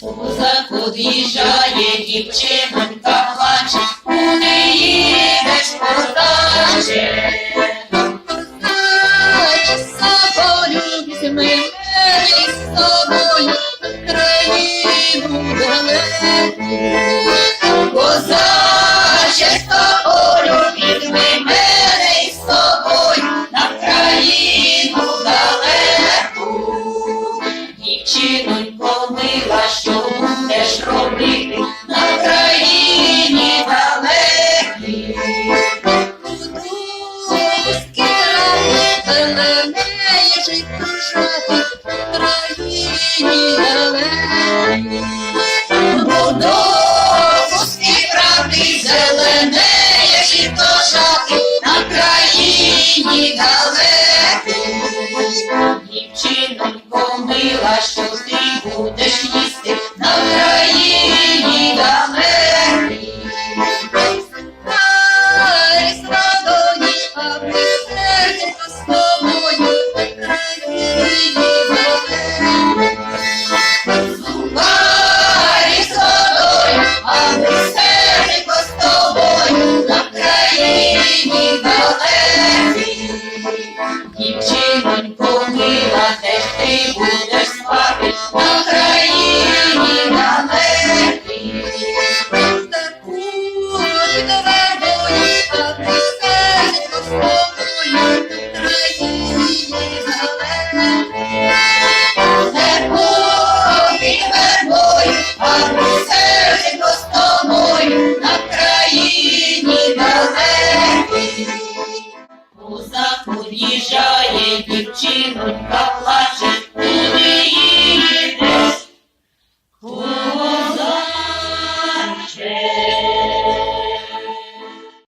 Козак під'їжджає, дівчинонька плаче, куди їдеш, козаче? Козаче, з собою візьми мене з собою країну далеку. Зеленеє жито в країні далекій. Будову пусті правди зеленеє жито жати на країні далекій. Дівчинонько мила, що ти будеш Дівчинонько мила, де ти будеш спати на країні далекій. Таку під вербою, а ми серденько спокою, країні далекій. під'їжджає, дівчинонька